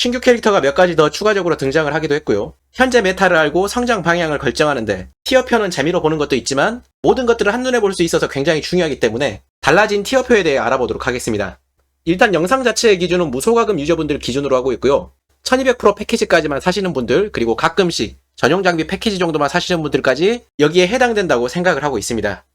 신규 캐릭터가 몇 가지 더 추가적으로 등장을 하기도 했고요. 현재 메타를 알고 성장 방향을 결정하는데 티어표는 재미로 보는 것도 있지만 모든 것들을 한눈에 볼 수 있어서 굉장히 중요하기 때문에 달라진 티어표에 대해 알아보도록 하겠습니다. 일단 영상 자체의 기준은 무소가금 유저분들 기준으로 하고 있고요. 1200% 패키지까지만 사시는 분들 그리고 가끔씩 전용 장비 패키지 정도만 사시는 분들까지 여기에 해당된다고 생각을 하고 있습니다.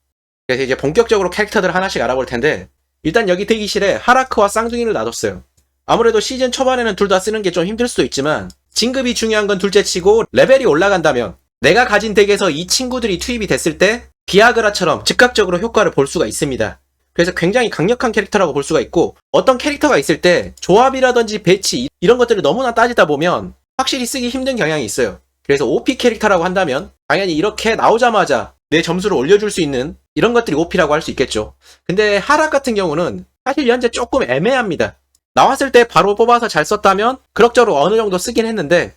그래서 이제 본격적으로 캐릭터들 하나씩 알아볼 텐데 일단 여기 대기실에 하라크와 쌍둥이를 놔뒀어요. 아무래도 시즌 초반에는 둘 다 쓰는 게 좀 힘들 수도 있지만 진급이 중요한 건 둘째 치고 레벨이 올라간다면 내가 가진 덱에서 이 친구들이 투입이 됐을 때 비아그라처럼 즉각적으로 효과를 볼 수가 있습니다. 그래서 굉장히 강력한 캐릭터라고 볼 수가 있고 어떤 캐릭터가 있을 때 조합이라든지 배치 이런 것들을 너무나 따지다 보면 확실히 쓰기 힘든 경향이 있어요. 그래서 OP 캐릭터라고 한다면 당연히 이렇게 나오자마자 내 점수를 올려줄 수 있는 이런 것들이 OP라고 할 수 있겠죠. 근데 하락 같은 경우는 사실 현재 조금 애매합니다. 나왔을 때 바로 뽑아서 잘 썼다면 그럭저럭 어느 정도 쓰긴 했는데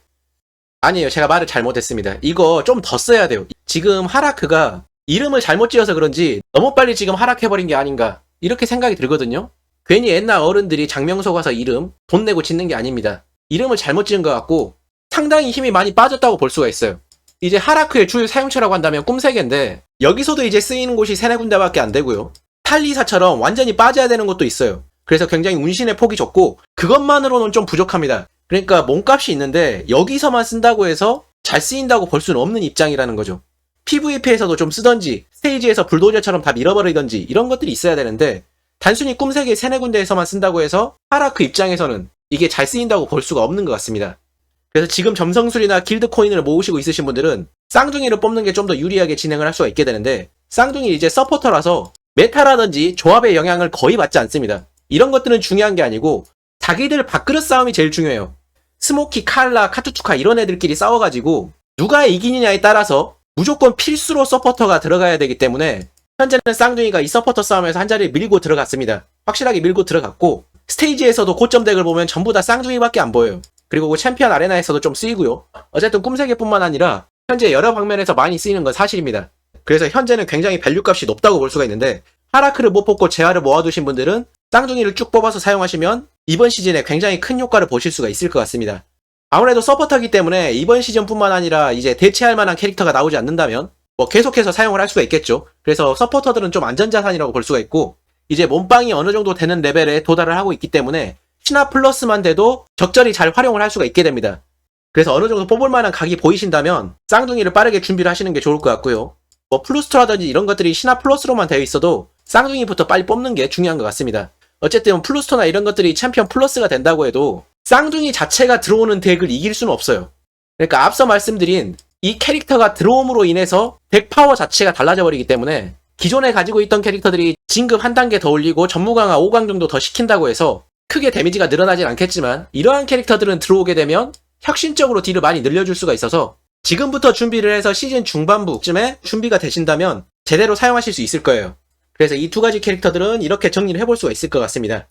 아니에요. 제가 말을 잘못했습니다. 이거 좀 더 써야 돼요. 지금 하라크가 이름을 잘못 지어서 그런지 너무 빨리 지금 하락해버린 게 아닌가 이렇게 생각이 들거든요. 괜히 옛날 어른들이 장명소 가서 이름 돈 내고 짓는 게 아닙니다. 이름을 잘못 지은 것 같고 상당히 힘이 많이 빠졌다고 볼 수가 있어요. 이제 하라크의 주요 사용처라고 한다면 꿈세계인데 여기서도 이제 쓰이는 곳이 세네 군데밖에 안 되고요. 탈리사처럼 완전히 빠져야 되는 곳도 있어요. 그래서 굉장히 운신의 폭이 적고 그것만으로는 좀 부족합니다. 그러니까 몸값이 있는데 여기서만 쓴다고 해서 잘 쓰인다고 볼 수는 없는 입장이라는 거죠. PVP에서도 좀 쓰던지 스테이지에서 불도저처럼 다 밀어버리던지 이런 것들이 있어야 되는데 단순히 꿈세계 세네 군데에서만 쓴다고 해서 하라크 입장에서는 이게 잘 쓰인다고 볼 수가 없는 것 같습니다. 그래서 지금 점성술이나 길드 코인을 모으시고 있으신 분들은 쌍둥이를 뽑는 게 좀 더 유리하게 진행을 할 수가 있게 되는데 쌍둥이 이제 서포터라서 메타라든지 조합의 영향을 거의 받지 않습니다. 이런 것들은 중요한 게 아니고 자기들 밥그릇 싸움이 제일 중요해요. 스모키, 칼라, 카투투카 이런 애들끼리 싸워가지고 누가 이기느냐에 따라서 무조건 필수로 서포터가 들어가야 되기 때문에 현재는 쌍둥이가 이 서포터 싸움에서 한 자리를 밀고 들어갔습니다. 확실하게 밀고 들어갔고 스테이지에서도 고점 덱을 보면 전부 다 쌍둥이밖에 안 보여요. 그리고 그 챔피언 아레나에서도 좀 쓰이고요. 어쨌든 꿈세계뿐만 아니라 현재 여러 방면에서 많이 쓰이는 건 사실입니다. 그래서 현재는 굉장히 밸류 값이 높다고 볼 수가 있는데 하라크를 못 뽑고 재화를 모아두신 분들은 쌍둥이를 쭉 뽑아서 사용하시면 이번 시즌에 굉장히 큰 효과를 보실 수가 있을 것 같습니다. 아무래도 서포터기 때문에 이번 시즌뿐만 아니라 이제 대체할 만한 캐릭터가 나오지 않는다면 뭐 계속해서 사용을 할 수가 있겠죠. 그래서 서포터들은 좀 안전자산이라고 볼 수가 있고 이제 몸빵이 어느 정도 되는 레벨에 도달을 하고 있기 때문에 신화 플러스만 돼도 적절히 잘 활용을 할 수가 있게 됩니다. 그래서 어느 정도 뽑을 만한 각이 보이신다면 쌍둥이를 빠르게 준비를 하시는 게 좋을 것 같고요. 뭐 플루스터라든지 이런 것들이 신화 플러스로만 되어 있어도 쌍둥이부터 빨리 뽑는 게 중요한 것 같습니다. 어쨌든 플루스터나 이런 것들이 챔피언 플러스가 된다고 해도 쌍둥이 자체가 들어오는 덱을 이길 수는 없어요. 그러니까 앞서 말씀드린 이 캐릭터가 들어옴으로 인해서 덱 파워 자체가 달라져 버리기 때문에 기존에 가지고 있던 캐릭터들이 진급 한 단계 더 올리고 전무강화 5강 정도 더 시킨다고 해서 크게 데미지가 늘어나진 않겠지만 이러한 캐릭터들은 들어오게 되면 혁신적으로 딜을 많이 늘려줄 수가 있어서 지금부터 준비를 해서 시즌 중반부쯤에 준비가 되신다면 제대로 사용하실 수 있을 거예요. 그래서 이 두 가지 캐릭터들은 이렇게 정리를 해볼 수가 있을 것 같습니다.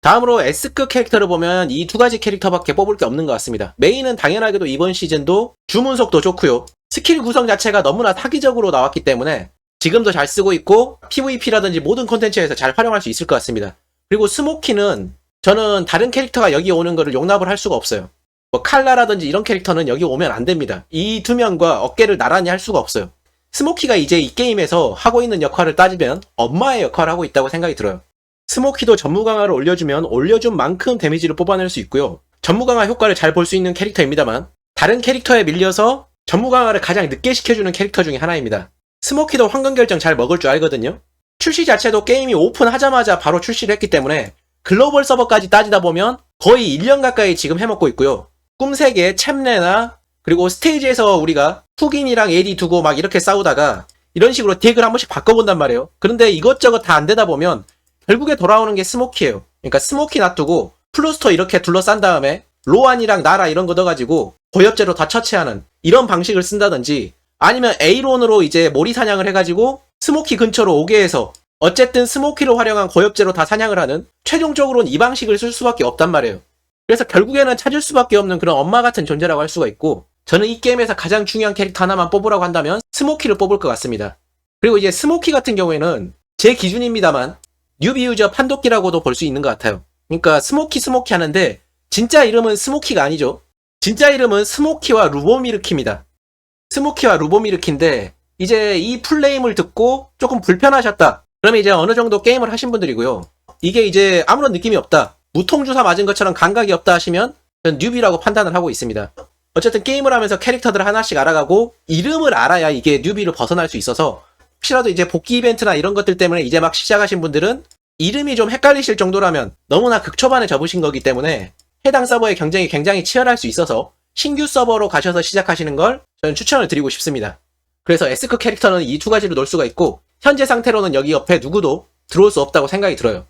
다음으로 S급 캐릭터를 보면 이 두 가지 캐릭터밖에 뽑을 게 없는 것 같습니다. 메인은 당연하게도 이번 시즌도 주문속도 좋고요. 스킬 구성 자체가 너무나 사기적으로 나왔기 때문에 지금도 잘 쓰고 있고 PVP라든지 모든 콘텐츠에서 잘 활용할 수 있을 것 같습니다. 그리고 스모키는 저는 다른 캐릭터가 여기 오는 거를 용납을 할 수가 없어요. 뭐 칼라라든지 이런 캐릭터는 여기 오면 안 됩니다. 이 두 명과 어깨를 나란히 할 수가 없어요. 스모키가 이제 이 게임에서 하고 있는 역할을 따지면 엄마의 역할을 하고 있다고 생각이 들어요. 스모키도 전무 강화를 올려주면 올려준 만큼 데미지를 뽑아낼 수 있고요. 전무 강화 효과를 잘 볼 수 있는 캐릭터입니다만 다른 캐릭터에 밀려서 전무 강화를 가장 늦게 시켜주는 캐릭터 중에 하나입니다. 스모키도 황금 결정 잘 먹을 줄 알거든요. 출시 자체도 게임이 오픈하자마자 바로 출시를 했기 때문에 글로벌 서버까지 따지다 보면 거의 1년 가까이 지금 해먹고 있고요. 꿈세계, 챔레나 그리고 스테이지에서 우리가 훅인이랑 AD 두고 막 이렇게 싸우다가 이런 식으로 덱을 한 번씩 바꿔본단 말이에요. 그런데 이것저것 다 안 되다 보면 결국에 돌아오는 게 스모키예요. 그러니까 스모키 놔두고 플루스터 이렇게 둘러싼 다음에 로안이랑 나라 이런 거 넣어가지고 고엽제로 다 처치하는 이런 방식을 쓴다든지 아니면 A론으로 이제 모리 사냥을 해가지고 스모키 근처로 오게 해서 어쨌든 스모키로 활용한 고엽제로 다 사냥을 하는 최종적으로는 이 방식을 쓸 수밖에 없단 말이에요. 그래서 결국에는 찾을 수밖에 없는 그런 엄마 같은 존재라고 할 수가 있고 저는 이 게임에서 가장 중요한 캐릭터 하나만 뽑으라고 한다면 스모키를 뽑을 것 같습니다. 그리고 이제 스모키 같은 경우에는 제 기준입니다만 뉴비 유저 판독기라고도 볼 수 있는 것 같아요. 그러니까 스모키 스모키 하는데 진짜 이름은 스모키가 아니죠. 진짜 이름은 스모키와 루보미르키입니다. 스모키와 루보미르키인데 이제 이 풀네임을 듣고 조금 불편하셨다. 그러면 이제 어느 정도 게임을 하신 분들이고요. 이게 이제 아무런 느낌이 없다. 무통주사 맞은 것처럼 감각이 없다 하시면 뉴비라고 판단을 하고 있습니다. 어쨌든 게임을 하면서 캐릭터들을 하나씩 알아가고 이름을 알아야 이게 뉴비를 벗어날 수 있어서 혹시라도 이제 복귀 이벤트나 이런 것들 때문에 이제 막 시작하신 분들은 이름이 좀 헷갈리실 정도라면 너무나 극초반에 접으신 거기 때문에 해당 서버의 경쟁이 굉장히 치열할 수 있어서 신규 서버로 가셔서 시작하시는 걸 저는 추천을 드리고 싶습니다. 그래서 S급 캐릭터는 이 두 가지로 놀 수가 있고 현재 상태로는 여기 옆에 누구도 들어올 수 없다고 생각이 들어요.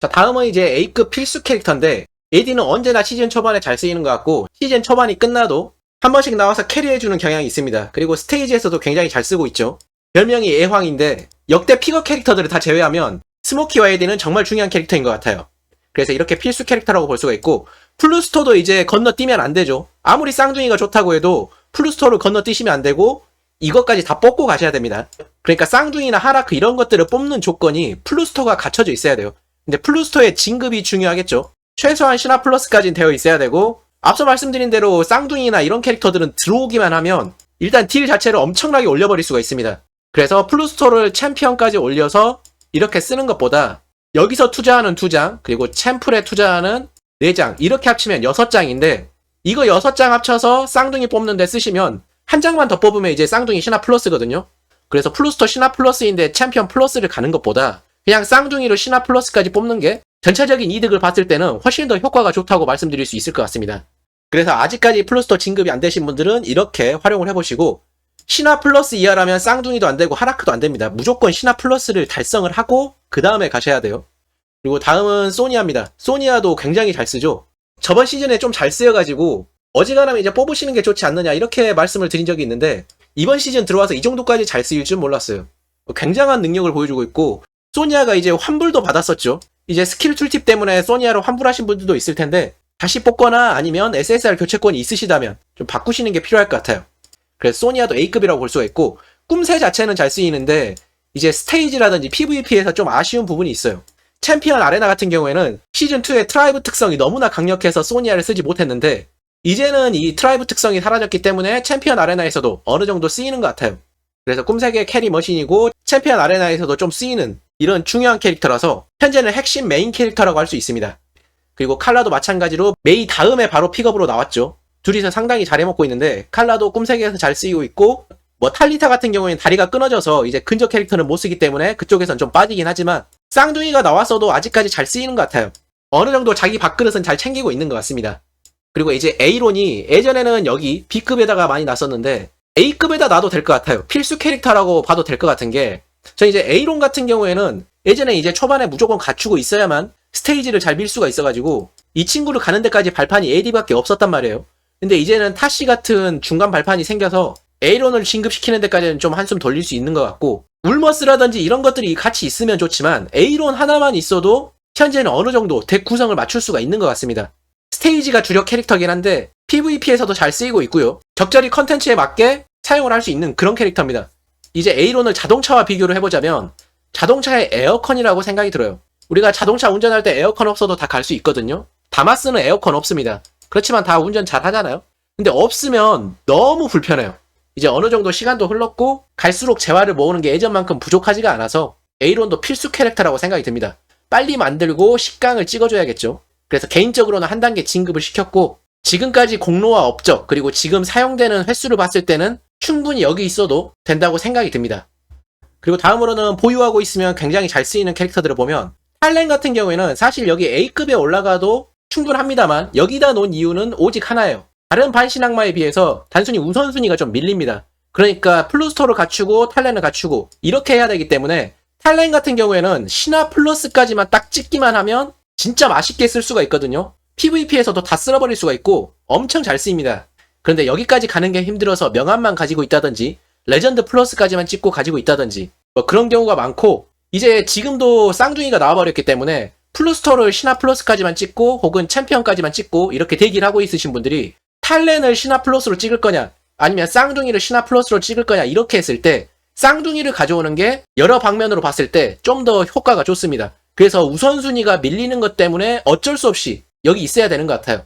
자 다음은 이제 A급 필수 캐릭터인데 AD는 언제나 시즌 초반에 잘 쓰이는 것 같고 시즌 초반이 끝나도 한 번씩 나와서 캐리해주는 경향이 있습니다. 그리고 스테이지에서도 굉장히 잘 쓰고 있죠. 별명이 애황인데 역대 픽업 캐릭터들을 다 제외하면 스모키와 AD는 정말 중요한 캐릭터인 것 같아요. 그래서 이렇게 필수 캐릭터라고 볼 수가 있고 플루스토도 이제 건너뛰면 안 되죠. 아무리 쌍둥이가 좋다고 해도 플루스토를 건너뛰시면 안 되고 이것까지 다 뽑고 가셔야 됩니다. 그러니까 쌍둥이나 하라크 이런 것들을 뽑는 조건이 플루스토가 갖춰져 있어야 돼요. 근데 플루스토의 진급이 중요하겠죠. 최소한 신화 플러스까지는 되어 있어야 되고 앞서 말씀드린 대로 쌍둥이나 이런 캐릭터들은 들어오기만 하면 일단 딜 자체를 엄청나게 올려버릴 수가 있습니다. 그래서 플루스토를 챔피언까지 올려서 이렇게 쓰는 것보다 여기서 투자하는 2장 그리고 챔플에 투자하는 4장 이렇게 합치면 6장인데 이거 6장 합쳐서 쌍둥이 뽑는데 쓰시면 한 장만 더 뽑으면 이제 쌍둥이 신화 플러스거든요. 그래서 플루스토 신화 플러스인데 챔피언 플러스를 가는 것보다 그냥 쌍둥이로 신화 플러스까지 뽑는 게 전체적인 이득을 봤을 때는 훨씬 더 효과가 좋다고 말씀드릴 수 있을 것 같습니다. 그래서 아직까지 플루스토 진급이 안 되신 분들은 이렇게 활용을 해보시고 신화 플러스 이하라면 쌍둥이도 안 되고 하라크도 안 됩니다. 무조건 신화 플러스를 달성을 하고 그 다음에 가셔야 돼요. 그리고 다음은 소니아입니다. 소니아도 굉장히 잘 쓰죠. 저번 시즌에 좀 잘 쓰여가지고 어지간하면 이제 뽑으시는 게 좋지 않느냐 이렇게 말씀을 드린 적이 있는데 이번 시즌 들어와서 이 정도까지 잘 쓰일 줄 몰랐어요. 굉장한 능력을 보여주고 있고 소니아가 이제 환불도 받았었죠. 이제 스킬 툴팁 때문에 소니아로 환불하신 분들도 있을 텐데 다시 뽑거나 아니면 SSR 교체권이 있으시다면 좀 바꾸시는 게 필요할 것 같아요. 그래서 소니아도 A급이라고 볼 수가 있고 꿈새 자체는 잘 쓰이는데 이제 스테이지라든지 PVP에서 좀 아쉬운 부분이 있어요. 챔피언 아레나 같은 경우에는 시즌2의 트라이브 특성이 너무나 강력해서 소니아를 쓰지 못했는데 이제는 이 트라이브 특성이 사라졌기 때문에 챔피언 아레나에서도 어느 정도 쓰이는 것 같아요. 그래서 꿈세계 캐리 머신이고 챔피언 아레나에서도 좀 쓰이는 이런 중요한 캐릭터라서 현재는 핵심 메인 캐릭터라고 할 수 있습니다. 그리고 칼라도 마찬가지로 메이 다음에 바로 픽업으로 나왔죠. 둘이서 상당히 잘 해먹고 있는데 칼라도 꿈세계에서 잘 쓰이고 있고 뭐 탈리타 같은 경우에는 다리가 끊어져서 이제 근접 캐릭터는 못 쓰기 때문에 그쪽에선 좀 빠지긴 하지만 쌍둥이가 나왔어도 아직까지 잘 쓰이는 것 같아요. 어느 정도 자기 밥그릇은 잘 챙기고 있는 것 같습니다. 그리고 이제 A론이 예전에는 여기 B급에다가 많이 났었는데 A급에다 놔도 될 것 같아요. 필수 캐릭터라고 봐도 될 것 같은 게, 저 이제 A론 같은 경우에는 예전에 이제 초반에 무조건 갖추고 있어야만 스테이지를 잘 밀 수가 있어가지고, 이 친구를 가는 데까지 발판이 AD밖에 없었단 말이에요. 근데 이제는 타시 같은 중간 발판이 생겨서 A론을 진급시키는 데까지는 좀 한숨 돌릴 수 있는 것 같고, 울머스라든지 이런 것들이 같이 있으면 좋지만, A론 하나만 있어도 현재는 어느 정도 덱 구성을 맞출 수가 있는 것 같습니다. 스테이지가 주력 캐릭터긴 한데 PVP에서도 잘 쓰이고 있고요. 적절히 컨텐츠에 맞게 사용을 할 수 있는 그런 캐릭터입니다. 이제 A론을 자동차와 비교를 해보자면 자동차의 에어컨이라고 생각이 들어요. 우리가 자동차 운전할 때 에어컨 없어도 다 갈 수 있거든요. 다마스는 에어컨 없습니다. 그렇지만 다 운전 잘 하잖아요. 근데 없으면 너무 불편해요. 이제 어느 정도 시간도 흘렀고 갈수록 재화를 모으는 게 예전만큼 부족하지가 않아서 A론도 필수 캐릭터라고 생각이 듭니다. 빨리 만들고 식강을 찍어줘야겠죠. 그래서 개인적으로는 한 단계 진급을 시켰고 지금까지 공로와 업적 그리고 지금 사용되는 횟수를 봤을 때는 충분히 여기 있어도 된다고 생각이 듭니다. 그리고 다음으로는 보유하고 있으면 굉장히 잘 쓰이는 캐릭터들을 보면 탈렌 같은 경우에는 사실 여기 A급에 올라가도 충분합니다만 여기다 놓은 이유는 오직 하나예요. 다른 반신악마에 비해서 단순히 우선순위가 좀 밀립니다. 그러니까 플루스토를 갖추고 탈렌을 갖추고 이렇게 해야 되기 때문에 탈렌 같은 경우에는 신화 플러스까지만 딱 찍기만 하면 진짜 맛있게 쓸 수가 있거든요. PVP에서도 다 쓸어버릴 수가 있고 엄청 잘 쓰입니다. 그런데 여기까지 가는 게 힘들어서 명함만 가지고 있다든지 레전드 플러스까지만 찍고 가지고 있다든지 뭐 그런 경우가 많고 이제 지금도 쌍둥이가 나와버렸기 때문에 플루스토를 신화 플러스까지만 찍고 혹은 챔피언까지만 찍고 이렇게 대기를 하고 있으신 분들이 탈렌을 신화 플러스로 찍을 거냐 아니면 쌍둥이를 신화 플러스로 찍을 거냐 이렇게 했을 때 쌍둥이를 가져오는 게 여러 방면으로 봤을 때 좀 더 효과가 좋습니다. 그래서 우선순위가 밀리는 것 때문에 어쩔 수 없이 여기 있어야 되는 것 같아요.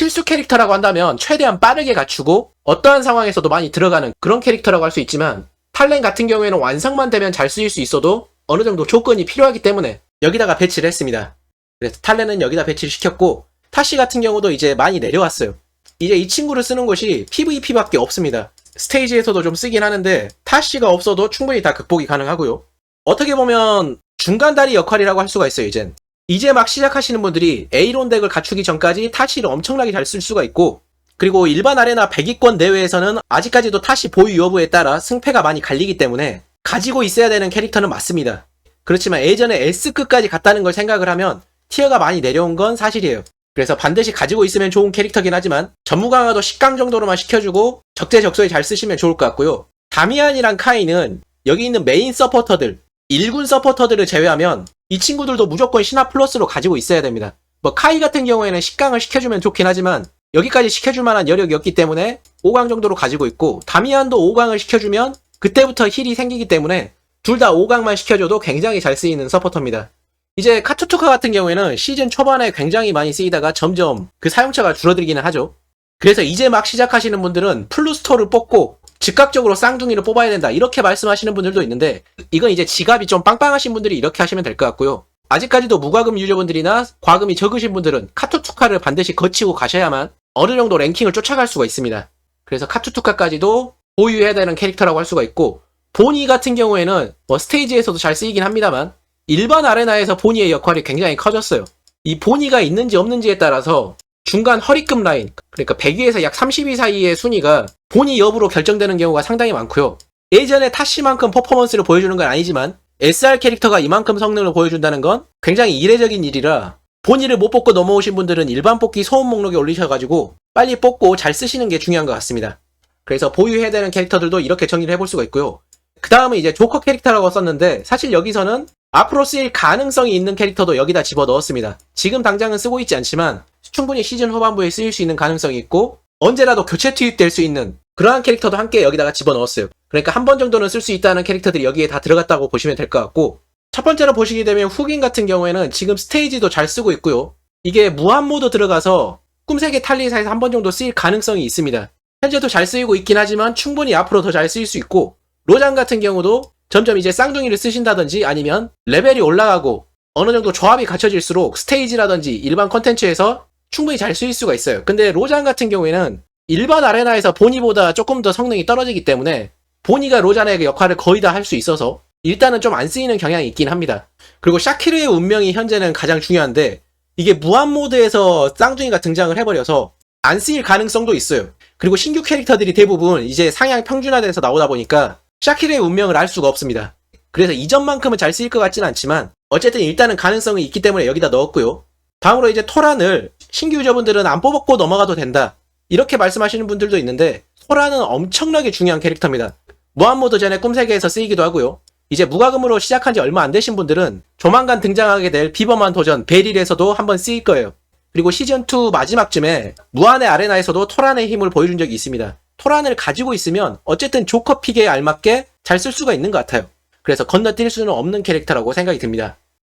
필수 캐릭터라고 한다면 최대한 빠르게 갖추고 어떠한 상황에서도 많이 들어가는 그런 캐릭터라고 할 수 있지만 탈렌 같은 경우에는 완성만 되면 잘 쓰일 수 있어도 어느 정도 조건이 필요하기 때문에 여기다가 배치를 했습니다. 그래서 탈렌은 여기다 배치를 시켰고 타시 같은 경우도 이제 많이 내려왔어요. 이제 이 친구를 쓰는 곳이 PVP밖에 없습니다. 스테이지에서도 좀 쓰긴 하는데 타시가 없어도 충분히 다 극복이 가능하고요. 어떻게 보면 중간 다리 역할이라고 할 수가 있어요, 이젠. 이제 막 시작하시는 분들이 에이론 덱을 갖추기 전까지 타시를 엄청나게 잘 쓸 수가 있고 그리고 일반 아레나 100위권 내외에서는 아직까지도 타시 보유 여부에 따라 승패가 많이 갈리기 때문에 가지고 있어야 되는 캐릭터는 맞습니다. 그렇지만 예전에 S급까지 갔다는 걸 생각을 하면 티어가 많이 내려온 건 사실이에요. 그래서 반드시 가지고 있으면 좋은 캐릭터긴 하지만 전무 강화도 10강 정도로만 시켜주고 적재적소에 잘 쓰시면 좋을 것 같고요. 다미안이랑 카이는 여기 있는 메인 서포터들, 1군 서포터들을 제외하면 이 친구들도 무조건 신화 플러스로 가지고 있어야 됩니다. 뭐 카이 같은 경우에는 10강을 시켜주면 좋긴 하지만 여기까지 시켜줄 만한 여력이 없기 때문에 5강 정도로 가지고 있고 다미안도 5강을 시켜주면 그때부터 힐이 생기기 때문에 둘 다 5강만 시켜줘도 굉장히 잘 쓰이는 서포터입니다. 이제 카투투카 같은 경우에는 시즌 초반에 굉장히 많이 쓰이다가 점점 그 사용처가 줄어들기는 하죠. 그래서 이제 막 시작하시는 분들은 플루스토를 뽑고 즉각적으로 쌍둥이를 뽑아야 된다 이렇게 말씀하시는 분들도 있는데 이건 이제 지갑이 좀 빵빵하신 분들이 이렇게 하시면 될 것 같고요. 아직까지도 무과금 유저분들이나 과금이 적으신 분들은 카투투카를 반드시 거치고 가셔야만 어느 정도 랭킹을 쫓아갈 수가 있습니다. 그래서 카투투카까지도 보유해야 되는 캐릭터라고 할 수가 있고 보니 같은 경우에는 뭐 스테이지에서도 잘 쓰이긴 합니다만 일반 아레나에서 보니의 역할이 굉장히 커졌어요. 이 보니가 있는지 없는지에 따라서 중간 허리급 라인, 그러니까 100위에서 약 30위 사이의 순위가 보니 여부로 결정되는 경우가 상당히 많고요. 예전에 타시만큼 퍼포먼스를 보여주는 건 아니지만 SR 캐릭터가 이만큼 성능을 보여준다는 건 굉장히 이례적인 일이라 본의를 못 뽑고 넘어오신 분들은 일반 뽑기 소음 목록에 올리셔가지고 빨리 뽑고 잘 쓰시는 게 중요한 것 같습니다. 그래서 보유해야 되는 캐릭터들도 이렇게 정리를 해볼 수가 있고요. 그 다음은 이제 조커 캐릭터라고 썼는데 사실 여기서는 앞으로 쓰일 가능성이 있는 캐릭터도 여기다 집어 넣었습니다. 지금 당장은 쓰고 있지 않지만 충분히 시즌 후반부에 쓰일 수 있는 가능성이 있고 언제라도 교체 투입될 수 있는 그러한 캐릭터도 함께 여기다가 집어 넣었어요. 그러니까 한 번 정도는 쓸 수 있다는 캐릭터들이 여기에 다 들어갔다고 보시면 될 것 같고 첫 번째로 보시게 되면 훅인 같은 경우에는 지금 스테이지도 잘 쓰고 있고요. 이게 무한 모드 들어가서 꿈세계 탈리사에서 한 번 정도 쓰일 가능성이 있습니다. 현재도 잘 쓰이고 있긴 하지만 충분히 앞으로 더 잘 쓰일 수 있고 로장 같은 경우도 점점 이제 쌍둥이를 쓰신다든지 아니면 레벨이 올라가고 어느 정도 조합이 갖춰질수록 스테이지라든지 일반 컨텐츠에서 충분히 잘 쓰일 수가 있어요. 근데 로장 같은 경우에는 일반 아레나에서 보니보다 조금 더 성능이 떨어지기 때문에 보니가 로잔의 역할을 거의 다 할 수 있어서 일단은 좀 안 쓰이는 경향이 있긴 합니다. 그리고 샤키르의 운명이 현재는 가장 중요한데 이게 무한 모드에서 쌍둥이가 등장을 해버려서 안 쓰일 가능성도 있어요. 그리고 신규 캐릭터들이 대부분 이제 상향 평준화돼서 나오다 보니까 샤키르의 운명을 알 수가 없습니다. 그래서 이전만큼은 잘 쓰일 것 같지는 않지만 어쨌든 일단은 가능성이 있기 때문에 여기다 넣었고요. 다음으로 이제 토란을 신규 유저분들은 안 뽑았고 넘어가도 된다. 이렇게 말씀하시는 분들도 있는데 토란은 엄청나게 중요한 캐릭터입니다. 무한모드 전에 꿈세계에서 쓰이기도 하고요. 이제 무과금으로 시작한 지 얼마 안 되신 분들은 조만간 등장하게 될 비버만 도전 베릴에서도 한번 쓰일 거예요. 그리고 시즌2 마지막쯤에 무한의 아레나에서도 토란의 힘을 보여준 적이 있습니다. 토란을 가지고 있으면 어쨌든 조커 픽에 알맞게 잘 쓸 수가 있는 것 같아요. 그래서 건너뛸 수는 없는 캐릭터라고 생각이 듭니다.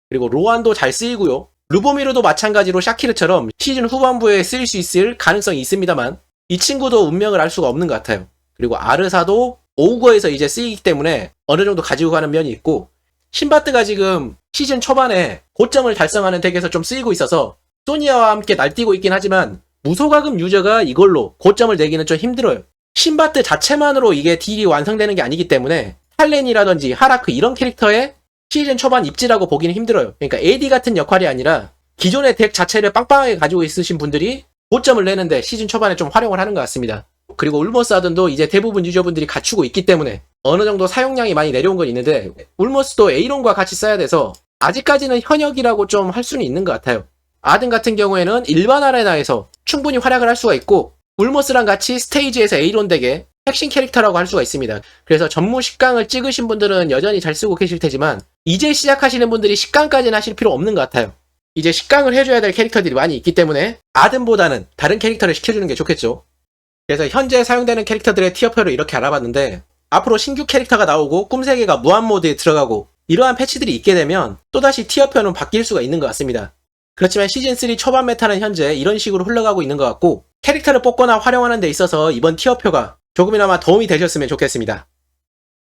그리고 로안도 잘 쓰이고요. 루보미르도 마찬가지로 샤키르처럼 시즌 후반부에 쓰일 수 있을 가능성이 있습니다만 이 친구도 운명을 알 수가 없는 것 같아요. 그리고 아르사도 오우거에서 이제 쓰이기 때문에 어느 정도 가지고 가는 면이 있고 신바트가 지금 시즌 초반에 고점을 달성하는 덱에서 좀 쓰이고 있어서 소니아와 함께 날뛰고 있긴 하지만 무소가금 유저가 이걸로 고점을 내기는 좀 힘들어요. 신바트 자체만으로 이게 딜이 완성되는 게 아니기 때문에 할렌이라든지 하라크 이런 캐릭터의 시즌 초반 입지라고 보기는 힘들어요. 그러니까 AD 같은 역할이 아니라 기존의 덱 자체를 빵빵하게 가지고 있으신 분들이 고점을 내는데 시즌 초반에 좀 활용을 하는 것 같습니다. 그리고 울머스 하든도 이제 대부분 유저분들이 갖추고 있기 때문에 어느 정도 사용량이 많이 내려온 건 있는데 울머스도 에이론과 같이 써야 돼서 아직까지는 현역이라고 좀 할 수는 있는 것 같아요. 아든 같은 경우에는 일반 아레나에서 충분히 활약을 할 수가 있고 울머스랑 같이 스테이지에서 에이론 덱의 핵심 캐릭터라고 할 수가 있습니다. 그래서 전무 식강을 찍으신 분들은 여전히 잘 쓰고 계실 테지만 이제 시작하시는 분들이 식강까지는 하실 필요 없는 것 같아요. 이제 식강을 해줘야 될 캐릭터들이 많이 있기 때문에 아든보다는 다른 캐릭터를 시켜주는 게 좋겠죠. 그래서 현재 사용되는 캐릭터들의 티어표를 이렇게 알아봤는데 앞으로 신규 캐릭터가 나오고 꿈세계가 무한모드에 들어가고 이러한 패치들이 있게 되면 또다시 티어표는 바뀔 수가 있는 것 같습니다. 그렇지만 시즌3 초반 메타는 현재 이런 식으로 흘러가고 있는 것 같고 캐릭터를 뽑거나 활용하는 데 있어서 이번 티어표가 조금이나마 도움이 되셨으면 좋겠습니다.